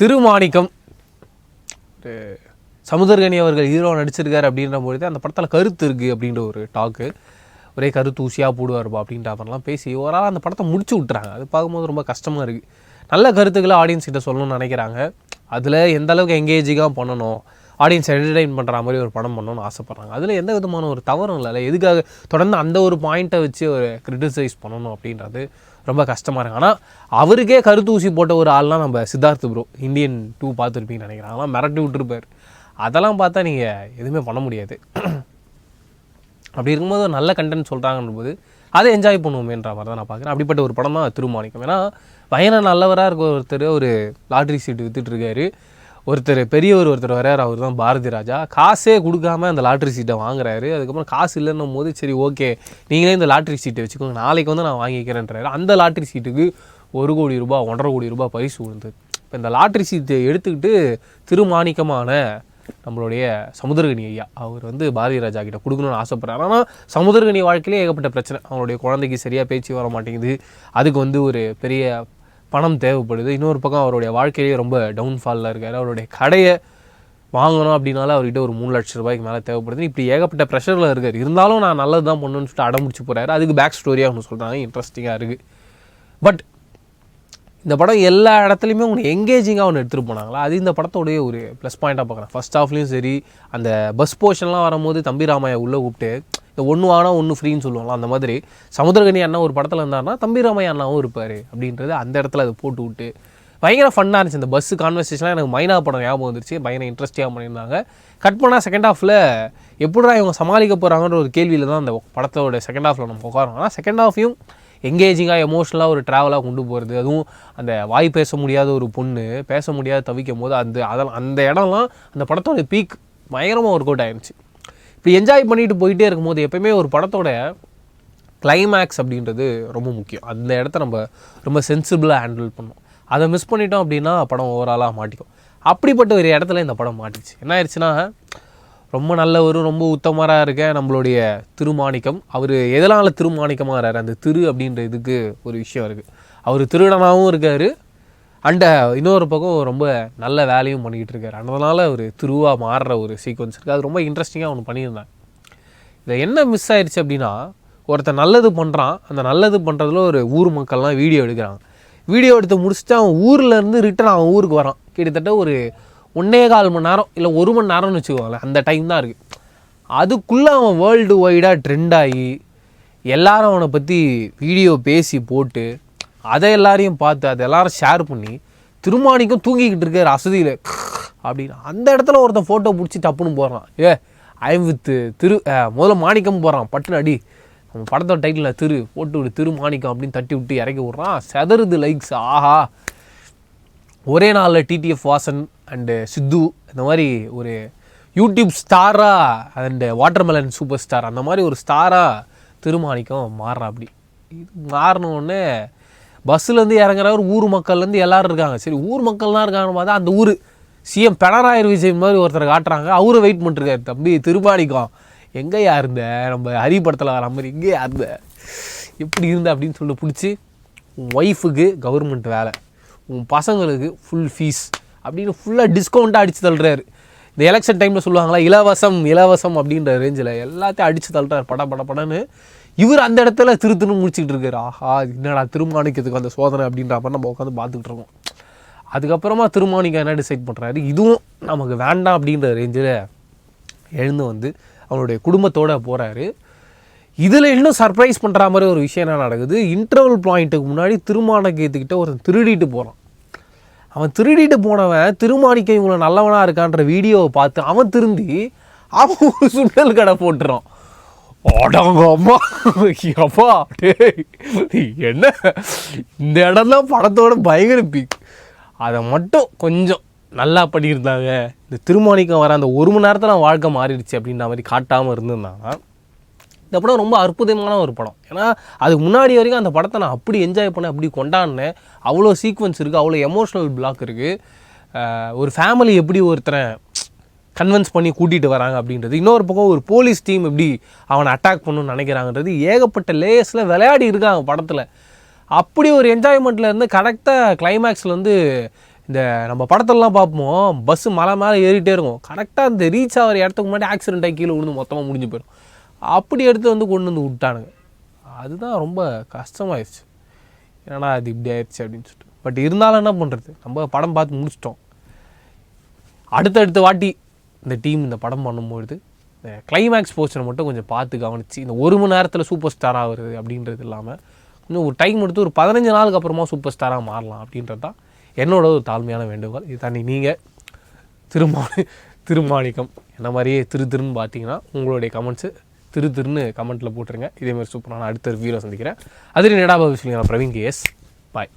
திருமாணிக்கம். சமுதர்கனி அவர்கள் ஹீரோ நடிச்சிருக்காரு அப்படின்ற பொழுது அந்த படத்தில் கருத்து இருக்குது அப்படின்ற ஒரு டாக்கு ஒரே கருத்து ஊசியாக போடுவார்ப்பா அப்படின்ற மாதிரிலாம் பேசி ஓவரால் அந்த படத்தை முடிச்சு விட்டுறாங்க. அது பார்க்கும்போது ரொம்ப கஷ்டமாக இருக்குது நல்ல கருத்துக்களை ஆடியன்ஸ் கிட்ட சொல்லணும்னு நினைக்கிறாங்க. அதில் எந்த அளவுக்கு எங்கேஜிங்காக பண்ணணும்? ஆடியன்ஸ் என்டர்டைன் பண்ணுற மாதிரி ஒரு படம் பண்ணணும்னு ஆசைப்பட்றாங்க. அதில் எந்த விதமான ஒரு தவறும் இல்லை. எதுக்காக? தொடர்ந்து அந்த ஒரு பாயிண்ட்டை வச்சு ஒரு கிரிட்டிசைஸ் பண்ணணும் அப்படின்றது ரொம்ப கஷ்டமாக இருக்கும் ஆனால் அவருக்கே கருத்து ஊசி போட்ட ஒரு ஆள்லாம் நம்ம சித்தார்த் ப்ரோ இந்தியன் டூ பார்த்துருப்பீங்கன்னு நினைக்கிறேன். அதெல்லாம் மிரட்டி விட்டுருப்பார். அதெல்லாம் பார்த்தா நீங்கள் எதுவுமே பண்ண முடியாது. அப்படி இருக்கும்போது ஒரு நல்ல கண்டென்ட் சொல்கிறாங்கன்ற போது அதை என்ஜாய் பண்ணுவோமேன்ற மாதிரி தான் நான் பார்க்குறேன். அப்படிப்பட்ட ஒரு படம் தான் திருமாணிக்கம். ஏன்னா வயன நல்லவராக இருக்க ஒருத்தர் ஒரு லாட்ரி சீட்டு வித்துட்டு இருக்காரு. ஒருத்தர் பெரியவர் ஒருத்தர் வரையார் அவர் தான் பாரதி ராஜா. காசே கொடுக்காம அந்த லாட்ரி சீட்டை வாங்குறாரு. அதுக்கப்புறம் காசு இல்லைன்னும் போது சரி ஓகே நீங்களே இந்த லாட்ரி சீட்டை வச்சுக்கோங்க. நாளைக்கு வந்து நான் வாங்கிக்கிறேன்றாரு. அந்த லாட்ரி சீட்டுக்கு ஒரு கோடி ரூபாய் ஒன்றரை கோடி ரூபாய் பரிசு விழுந்தது இப்போ இந்த லாட்ரி சீட்டை எடுத்துக்கிட்டு திருமாணிக்கமான நம்மளுடைய சமுதிரகனி ஐயா அவர் வந்து பாரதி ராஜா கிட்ட கொடுக்கணும்னு ஆசைப்படுறாரு. ஆனால் சமுதிரகனி வாழ்க்கையிலே ஏகப்பட்ட பிரச்சனை. அவங்களுடைய குழந்தைக்கு சரியாக பேச்சு வர மாட்டேங்குது. அதுக்கு வந்து ஒரு பெரிய பணம் தேவைப்படுது. இன்னொரு பக்கம் அவருடைய வாழ்க்கையிலேயே ரொம்ப டவுன்ஃபாலில் இருக்கார். அவருடைய கடையை வாங்கணும் அப்படின்னால அவர்கிட்ட ஒரு மூணு லட்ச ரூபாய்க்கு மேலே தேவைப்படுது இப்படி ஏகப்பட்ட ப்ரெஷரில் இருக்கார். இருந்தாலும் நான் நல்லது தான் பண்ணுன்னு சொல்லிட்டு அடம்பிடிச்சு போகிறாரு அதுக்கு பேக் ஸ்டோரியாக ஒன்று சொல்கிறாங்க இன்ட்ரெஸ்டிங்காக இருக்குது பட் இந்த படம் எல்லா இடத்துலையுமே உங்களுக்கு எங்கேஜிங்காக ஒன்று எடுத்துகிட்டு போனாங்களா? அது இந்த படத்தோடைய ஒரு ப்ளஸ் பாயிண்ட்டாக பார்க்குறேன். ஃபர்ஸ்ட் ஹாஃப்லேயும் சரி அந்த பஸ் போர்ஷன்லாம் வரும்போது தம்பி ராமாயை உள்ளே கூப்பிட்டு இந்த ஒன்று ஆனால் ஒன்று ஃப்ரீன்னு சொல்லுவாங்களா அந்த மாதிரி. சமுத்திரகனி அண்ணா ஒரு படத்தில் இருந்தார்னா தம்பி ராமையா அண்ணாவும் இருப்பார் அப்படின்றது அந்த இடத்துல அதை போட்டு விட்டு பயங்கர ஃபன்னாக இருந்துச்சு. இந்த பஸ் கான்வர்சேஷனாக எனக்கு மைனா படம் ஞாபகம் வந்துருச்சு. பயங்கர இன்ட்ரெஸ்டிங்காக பண்ணியிருந்தாங்க. கட் பண்ணால் செகண்ட் ஹாஃபில் எப்படிடா இவங்க சமாளிக்க போகிறாங்கன்ற ஒரு கேள்வியில் தான் அந்த படத்தோட செகண்ட் ஹாஃபில் நம்ம உட்காரோம் ஆனால் செகண்ட் ஹாஃபையும் எங்கேஜிங்காக எமோஷனலாக ஒரு ட்ராவலாக கொண்டு போகிறது அதுவும் அந்த வாய் பேச முடியாத ஒரு பொண்ணு பேச முடியாத தவிக்கும் போது அந்த அதெல்லாம் அந்த இடம்லாம் அந்த படத்தோட பீக் பயங்கரமாக ஒர்க் அவுட் ஆயிருந்துச்சு. இப்படி என்ஜாய் பண்ணிட்டு போயிட்டே இருக்கும்போது எப்பயுமே ஒரு படத்தோட கிளைமேக்ஸ் அப்படின்றது ரொம்ப முக்கியம். அந்த இடத்த நம்ம ரொம்ப சென்சிபிளாக ஹேண்டில் பண்ணோம். அதை மிஸ் பண்ணிட்டோம் அப்படின்னா படம் ஓவராலாக மாட்டிக்கும். அப்படிப்பட்ட ஒரு இடத்துல இந்த படம் மாட்டிச்சு. என்ன ஆயிடுச்சுன்னா ரொம்ப நல்லவரும் ரொம்ப உத்தமராக இருக்க நம்மளுடைய திருமாணிக்கம். அவர் எதனால் திருமாணிக்கமாக திருமாணிக்கமாகறாரு அந்த திரு அப்படின்ற இதுக்கு ஒரு விஷயம் இருக்குது அவர் திருடனாகவும் இருக்கார் அண்ட uh, இன்னொரு பக்கம் ரொம்ப நல்ல வேலையும் பண்ணிக்கிட்டு இருக்காரு அதனால் ஒரு திருவாக மாறுற ஒரு சீக்வன்ஸ் இருக்குது அது ரொம்ப இன்ட்ரெஸ்டிங்காக ஒன்று பண்ணியிருந்தேன் இதில் என்ன மிஸ் ஆயிடுச்சு அப்படின்னா ஒருத்தன் நல்லது பண்ணுறான் அந்த நல்லது பண்ணுறதுல ஒரு ஊர் மக்கள்லாம் வீடியோ எடுக்கிறாங்க. வீடியோ எடுத்து முடிச்சுட்டு அவன் ஊர்லேருந்து ரிட்டன் அவன் ஊருக்கு வரான். கிட்டத்தட்ட ஒரு ஒன்னே கால் மணி நேரம் இல்லை ஒரு மணி நேரம்னு வச்சுக்கோங்களேன். அந்த டைம் தான் இருக்குது அதுக்குள்ளே அவன் வேர்ல்டு வைடாக ட்ரெண்ட் ஆகி எல்லாரும் அவனை பற்றி வீடியோ பேசி போட்டு அதை எல்லாரையும் பார்த்து அதை எல்லாரும் ஷேர் பண்ணி திருமாணிக்கும் தூங்கிக்கிட்டு இருக்கார் அசதியில். அப்படின்னு. அந்த இடத்துல ஒருத்தன் ஃபோட்டோ பிடிச்சி டப்புன்னு போடுறான். ஏ ஐம் வித் திரு முதல்ல மாணிக்கம் போகிறான் பட்டுன்னு அடி. நம்ம படத்தோட டைட்டில் திரு போட்டு விடு திரு மாணிக்கம் அப்படின்னு தட்டி விட்டு இறக்கி விட்றான். செதறுது லைக்ஸ் ஆஹா. ஒரே நாளில் டிடிஎஃப் வாசன் அண்டு சித்து இந்த மாதிரி ஒரு யூடியூப் ஸ்டாராக அண்டு வாட்டர்மெலன் சூப்பர் ஸ்டார் அந்த மாதிரி ஒரு ஸ்டாராக திருமாணிக்கம் மாறுறா அப்படி. இது மாறினோடனே பஸ்ஸுலேருந்து இறங்குறவர் ஊர் மக்கள்லேருந்து எல்லாரும் இருக்காங்க. சரி ஊர் மக்கள்லாம் இருக்காங்கன்னு பார்த்தா அந்த ஊர். சிஎம் பினராயி விஜய் மாதிரி ஒருத்தர் காட்டுறாங்க. அவரும் வெயிட் பண்ணிட்டுருக்காரு. தம்பி திருப்பாடிக்கும் எங்கேயா இருந்த? நம்ம ஹரி படத்தில் வர மாதிரி எங்கேயா இருந்த? எப்படி இருந்த அப்படின்னு சொல்லி பிடிச்சி உன் ஒய்ஃபுக்கு கவர்மெண்ட் வேலை. உன் பசங்களுக்கு ஃபுல் ஃபீஸ் அப்படின்னு ஃபுல்லாக டிஸ்கவுண்ட்டாக அடித்து தள்ளுறாரு. இந்த எலெக்ஷன் டைமில் சொல்லுவாங்களா இலவசம் இலவசம் அப்படின்ற ரேஞ்சில் எல்லாத்தையும் அடித்து தள்ளுறாரு. பட பட படன்னு இவர் அந்த இடத்துல திருத்துன்னு முடிச்சுக்கிட்டு இருக்காரு. ஆஹா என்னடா திருமாணிக்கத்துக்கு அந்த சோதனை அப்படின்ற மாதிரி நம்ம உட்காந்து பார்த்துக்கிட்டு இருக்கோம். அதுக்கப்புறமா திருமாணிக்கா என்ன டிசைட் பண்ணுறாரு இதுவும் நமக்கு வேண்டாம் அப்படின்ற ரேஞ்சில் எழுந்து வந்து அவனுடைய குடும்பத்தோடு போகிறாரு இதில் இன்னும் சர்ப்ரைஸ் பண்ணுற மாதிரி ஒரு விஷயம் என்ன நடக்குது? இன்டர்வல் பாயிண்ட்டுக்கு முன்னாடி திருமாணிக்கத்துக்கிட்ட ஒருத்தன் திருடிட்டு போகிறான் அவன் திருடிட்டு போனவன் திருமாணிக்கம் இவங்களை நல்லவனாக இருக்கான்ற வீடியோவை பார்த்து அவன் திருந்தி அவன் ஒரு சுண்டல் கடை போட்டுறான். அடங்க அம்மா அப்பா என்ன? இந்த இடம் தான் படத்தோட பயங்கர பிக் அதை மட்டும் கொஞ்சம் நல்லா பண்ணியிருந்தாங்க. இந்த திருமாணிக்கம் வர அந்த ஒரு மணி நேரத்தில் நான் வாழ்க்கை மாறிடுச்சு அப்படின்ற மாதிரி காட்டாமல் இருந்திருந்தாங்க இந்த படம் ரொம்ப அற்புதமான ஒரு படம். ஏன்னா அதுக்கு முன்னாடி வரைக்கும் அந்த படத்தை நான் அப்படி என்ஜாய் பண்ணேன் அப்படி கொண்டாடினேன். அவ்வளோ சீக்வன்ஸ் இருக்குது அவ்வளோ எமோஷ்னல் பிளாக் இருக்குது ஒரு ஃபேமிலி எப்படி ஒருத்தரை கன்வின்ஸ் பண்ணி கூட்டிகிட்டு வராங்க அப்படின்றது. இன்னொரு பக்கம் ஒரு போலீஸ் டீம் எப்படி அவனை அட்டாக் பண்ணணும்னு நினைக்கிறாங்கன்றது ஏகப்பட்ட லேயர்ஸில் விளையாடி இருக்காங்க படத்தில். அப்படி ஒரு என்ஜாய்மெண்ட்டில் இருந்து கரெக்டாக கிளைமேக்ஸில் வந்து இந்த நம்ம படத்திலலாம் பார்ப்போம். பஸ்ஸு மலை மேலே ஏறிட்டே இருக்கும். கரெக்டாக அந்த ரீச் ஆகிற இடத்துக்கு முன்னாடி ஆக்சிடென்ட் ஆகி கீழே விழுந்து மொத்தமாக முடிஞ்சு போயிடும். அப்படி எடுத்து வந்து கொண்டு வந்து விட்டானுங்க. அதுதான் ரொம்ப கஷ்டமாயிடுச்சு ஏன்னா அது இப்படி ஆயிடுச்சு அப்படின்னு சொல்லிட்டு. பட் இருந்தாலும் என்ன பண்ணுறது நம்ம படம் பார்த்து முடிச்சிட்டோம். அடுத்தடுத்த வாட்டி இந்த டீம் இந்த படம் பண்ணும்பொழுது இந்த கிளைமேக்ஸ் போர்ஷனை மட்டும் கொஞ்சம் பார்த்து கவனித்து இந்த ஒரு மணி நேரத்தில் சூப்பர் ஸ்டார் ஆகுறது அப்படின்றது இல்லாமல் இன்னும் ஒரு டைம் எடுத்து ஒரு பதினஞ்சு நாளுக்கு அப்புறமா சூப்பர் ஸ்டாராக மாறலாம் அப்படின்றது தான் என்னோட ஒரு தாழ்மையான வேண்டுகோள். இது தண்ணி நீங்கள் திருமாணி திருமாணிக்கம் என்ன மாதிரியே திரு திருன்னு பார்த்தீங்கன்னா உங்களுடைய கமெண்ட்ஸு திரு திருன்னு கமெண்ட்டில் போட்டுருங்க. இதேமாதிரி சூப்பரான அடுத்த வீடியோ சந்திக்கிறேன். அதில் நெடாபா விஷயம் பிரவீன் கேஎஸ் பாய்